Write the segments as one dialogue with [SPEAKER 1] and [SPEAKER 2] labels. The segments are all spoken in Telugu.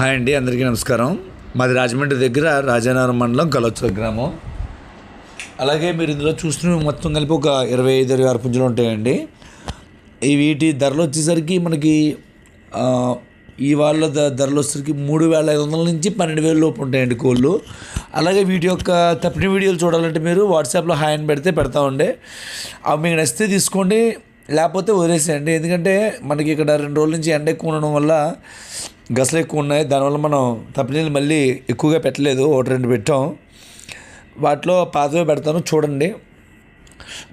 [SPEAKER 1] హాయ్ అండి అందరికీ నమస్కారం. మాది రాజమండ్రి దగ్గర రాజానగరం మండలం కలొచ్చుల గ్రామం. అలాగే మీరు ఇందులో చూస్తున్న మొత్తం కలిపి ఒక ఇరవై ఐదు ఇరవై ఆరు పుంజులు ఉంటాయండి. ఈ వీటి ధరలు వచ్చేసరికి మనకి ఈ వాళ్ళ ద- ధరలు వచ్చేసరికి మూడు వేల ఐదు వందల నుంచి పన్నెండు వేల లోపు ఉంటాయండి కోళ్ళు. అలాగే వీటి యొక్క తప్పిన వీడియోలు చూడాలంటే మీరు వాట్సాప్లో హాయ్ అని పెడితే పెడతా ఉండే. అవి మీకు నచ్చితే తీసుకోండి లేకపోతే వదిలేసేయండి. ఎందుకంటే మనకి ఇక్కడ రెండు రోజుల నుంచి ఎండ ఎక్కువ ఉండడం వల్ల గసలు ఎక్కువ ఉన్నాయి దానివల్ల మనం తప్పినీళ్ళు మళ్ళీ ఎక్కువగా పెట్టలేదు. ఒకటి రెండు పెట్టాం. వాటిలో పాతవే పెడతాను. చూడండి.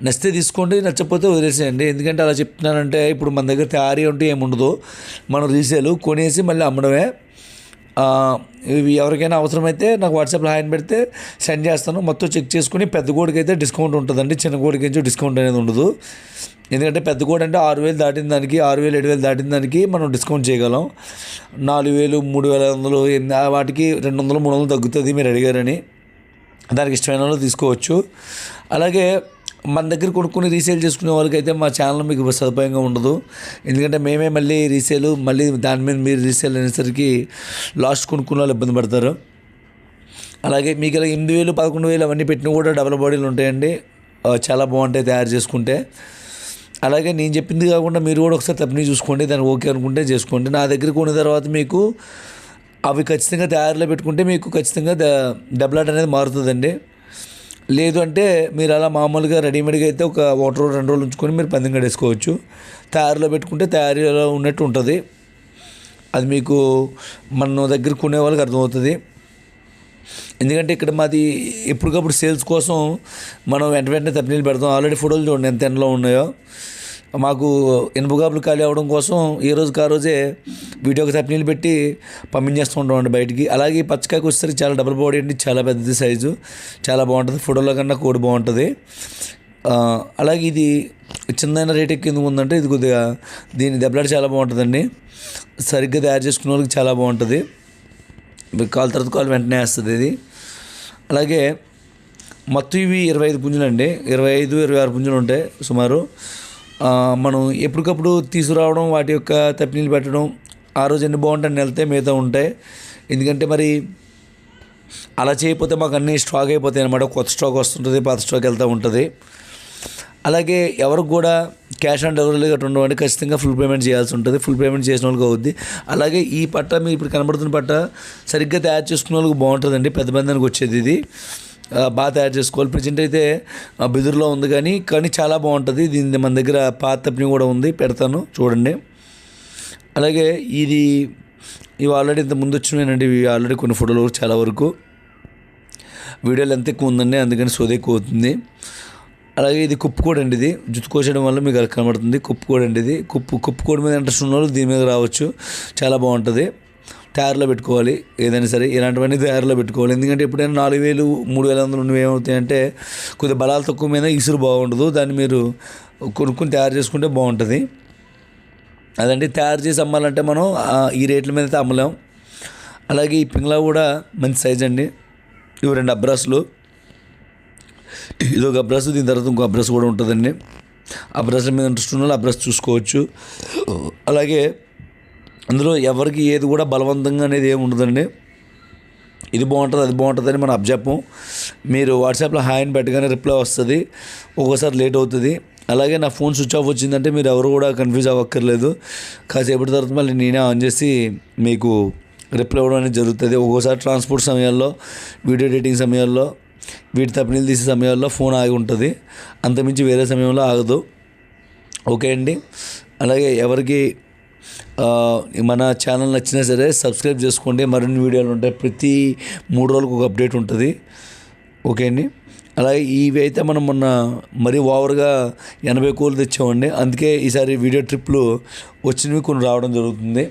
[SPEAKER 1] నచ్చితే తీసుకోండి నచ్చకపోతే వదిలేసేయండి. ఎందుకంటే అలా చెప్తున్నానంటే ఇప్పుడు మన దగ్గర తయారీ ఉంటే ఏముండదు. మనం రీసేలు కొనేసి మళ్ళీ అమ్మడమే. ఇవి ఎవరికైనా అవసరమైతే నాకు వాట్సాప్లో హాయ్ అని పెడితే సెండ్ చేస్తాను. మొత్తం చెక్ చేసుకుని పెద్ద గోడికి అయితే డిస్కౌంట్ ఉంటుందండి. చిన్న గోడికి నుంచి డిస్కౌంట్ అనేది ఉండదు. ఎందుకంటే పెద్ద గోడ అంటే ఆరు వేలు దాటిన దానికి ఆరు వేలు ఏడు వేలు దాటిన దానికి మనం డిస్కౌంట్ చేయగలం. నాలుగు వేలు మూడు వేల వందలు వాటికి రెండు వందలు మూడు వందలు తగ్గుతుంది మీరు అడిగారని. దానికి ఇష్టమైన వాళ్ళు తీసుకోవచ్చు. అలాగే మన దగ్గర కొనుక్కుని రీసేల్ చేసుకునే వాళ్ళకైతే మా ఛానల్ మీకు సదుపాయంగా ఉండదు. ఎందుకంటే మేమే మళ్ళీ రీసేల్ మళ్ళీ దాని మీద మీరు రీసేల్ అనేసరికి లాస్ట్ కొనుక్కునే వాళ్ళు ఇబ్బంది పడతారు. అలాగే మీకు ఇలా ఎనిమిది వేలు పదకొండు వేలు అవన్నీ పెట్టినా కూడా డబల్ బాడీలు ఉంటాయండి. చాలా బాగుంటాయి తయారు చేసుకుంటే. అలాగే నేను చెప్పింది కాకుండా మీరు కూడా ఒకసారి తప్పని చూసుకోండి దాన్ని ఓకే అనుకుంటే చేసుకోండి. నా దగ్గర కొన్న తర్వాత మీకు అవి ఖచ్చితంగా తయారులో పెట్టుకుంటే మీకు ఖచ్చితంగా డబ్లాట్ అనేది మారుతుందండి. లేదు అంటే మీరు అలా మామూలుగా రెడీమేడ్గా అయితే ఒక ఒకటి రోజు రెండు రోజులు ఉంచుకొని మీరు పందెం వేసుకోవచ్చు తయారీలో పెట్టుకుంటే తయారీలో ఉన్నట్టు ఉంటుంది. అది మీకు మన దగ్గర కొనే వాళ్ళకి అర్థమవుతుంది. ఎందుకంటే ఇక్కడ మాది ఎప్పటికప్పుడు సేల్స్ కోసం మనం వెంట వెంటనే తప్పనీళ్ళు పెడతాం. ఆల్రెడీ ఫోటోలు చూడండి ఎంత ఎండలో ఉన్నాయో. మాకు ఇనుపగాపులు ఖాళీ అవ్వడం కోసం ఏ రోజుకి ఆ రోజే వీడియోకి తప్పినీళ్ళు పెట్టి పంపించేస్తూ ఉంటామండి బయటికి. అలాగే ఈ పచ్చకాయకి వచ్చేసరికి చాలా డబుల్ బాడీ అండి చాలా పెద్దది సైజు చాలా బాగుంటుంది. ఫోటోలో కన్నా కోడి బాగుంటుంది. అలాగే ఇది చిన్న రేట్ ఎక్కింది ఉందంటే ఇది కొద్దిగా దీని దెబ్బలాట చాలా బాగుంటుందండి. సరిగ్గా తయారు చేసుకునే వాళ్ళకి చాలా బాగుంటుంది. మీకు కాల్ తర్వాత కాల్ వెంటనే వేస్తుంది ఇది. అలాగే మొత్తం ఇవి ఇరవై ఐదు పుంజులు అండి ఇరవై ఐదు ఇరవై ఆరు పుంజులు ఉంటాయి సుమారు. మనం ఎప్పటికప్పుడు తీసుకురావడం వాటి యొక్క తప్పినీళ్ళు పెట్టడం ఆ రోజు ఎన్ని బాగుంటాయని వెళ్తే మిగతా ఉంటాయి. ఎందుకంటే మరి అలా చేయకపోతే మాకు అన్ని స్టాక్ అయిపోతాయి అనమాట కొత్త స్టాక్ వస్తుంటుంది పాత స్టాక్ వెళ్తూ ఉంటుంది. అలాగే ఎవరికి కూడా క్యాష్ ఆన్ డెలివరీ గట్రా ఉండవండి ఖచ్చితంగా ఫుల్ పేమెంట్ చేయాల్సి ఉంటుంది. ఫుల్ పేమెంట్ చేసిన వాళ్ళకి అవుద్ది. అలాగే ఈ పట్ట మీరు ఇప్పుడు కనబడుతున్న పట్ట సరిగ్గా తయారు చేసుకున్న వాళ్ళకి బాగుంటుందండి. పెద్ద బంధానికి వచ్చేది ఇది. బాగా తయారు చేసుకోవాలి. ప్రజెంట్ అయితే ఆ, బిదురులో ఉంది కానీ కానీ చాలా బాగుంటుంది. దీని మన దగ్గర పాత కూడా ఉంది. పెడతాను. చూడండి. అలాగే ఇది ఇవి ఆల్రెడీ ఇంత ముందు వచ్చినాయండి ఇవి ఆల్రెడీ కొన్ని ఫోటోలు చాలా వరకు. వీడియోలు ఎంత ఎక్కువ ఉందండి. అందుకని సోది ఎక్కువ అవుతుంది. అలాగే ఇది కుప్పుకోడు అండి ఇది. జుట్టు కోసేయడం వల్ల మీకు అలా కనబడుతుంది. కుప్పుకోడు అండి ఇది. కుప్పు కుప్పుకోడి మీద ఇంట్రెస్ట్ ఉన్న వాళ్ళు దీని మీద రావచ్చు. చాలా బాగుంటుంది. తయారులో పెట్టుకోవాలి ఏదైనా సరే ఇలాంటివన్నీ తయారులో పెట్టుకోవాలి. ఎందుకంటే ఎప్పుడైనా నాలుగు వేలు మూడు వేల వందలు ఉన్నవి ఏమవుతాయంటే కొద్దిగా బలాలు తక్కువ మీద ఇసురు బాగుండదు. దాన్ని మీరు కొనుక్కొని తయారు చేసుకుంటే బాగుంటుంది. అదంటే తయారు చేసి అమ్మాలంటే మనం ఈ రేట్ల మీద అయితే అమ్మలేం. అలాగే ఈ పింగ్లా కూడా మంచి సైజ్ అండి. ఇవి రెండు అబ్రాస్లు. ఇది ఒక అబ్రస్ దీని తర్వాత ఇంకో అబ్రాస్ కూడా ఉంటుందండి. అబ్రాస్ల మీద ఇంట్రెస్ట్ ఉన్న వాళ్ళు అబ్రాస్ చూసుకోవచ్చు. అలాగే అందులో ఎవరికి ఏది కూడా బలవంతంగా అనేది ఏమి ఉండదండి. ఇది బాగుంటుంది అది బాగుంటుంది అని మనం అబ్జెప్పం మీరు వాట్సాప్లో హాయ్ అని పెట్టగానే రిప్లై వస్తుంది. ఒక్కోసారి లేట్ అవుతుంది. అలాగే నా ఫోన్ స్విచ్ ఆఫ్ వచ్చిందంటే మీరు ఎవరు కూడా కన్ఫ్యూజ్ అవ్వక్కర్లేదు. కాసేపటి తర్వాత మళ్ళీ నేనే ఆన్ చేసి మీకు రిప్లై ఇవ్వడం అనేది జరుగుతుంది. ఒక్కోసారి ట్రాన్స్పోర్ట్ సమయాల్లో వీడియో ఎడిటింగ్ సమయాల్లో వీటి తప్పనీలు తీసే సమయాల్లో ఫోన్ ఆగి ఉంటుంది. అంతమించి వేరే సమయంలో ఆగదు. ఓకే అండి. అలాగే ఎవరికి మన ఛానల్ నచ్చినా సరే సబ్స్క్రైబ్ చేసుకోండి. మరిన్ని వీడియోలు ఉంటాయి. ప్రతి మూడు రోజులకు ఒక అప్డేట్ ఉంటుంది. ఓకే అండి? అలాగే ఇవి అయితే మనం మొన్న మరీ ఓవర్గా ఎనభై కోళ్ళు తెచ్చామండి. అందుకే ఈసారి వీడియో ట్రిప్లు వచ్చినవి కొన్ని రావడం జరుగుతుంది.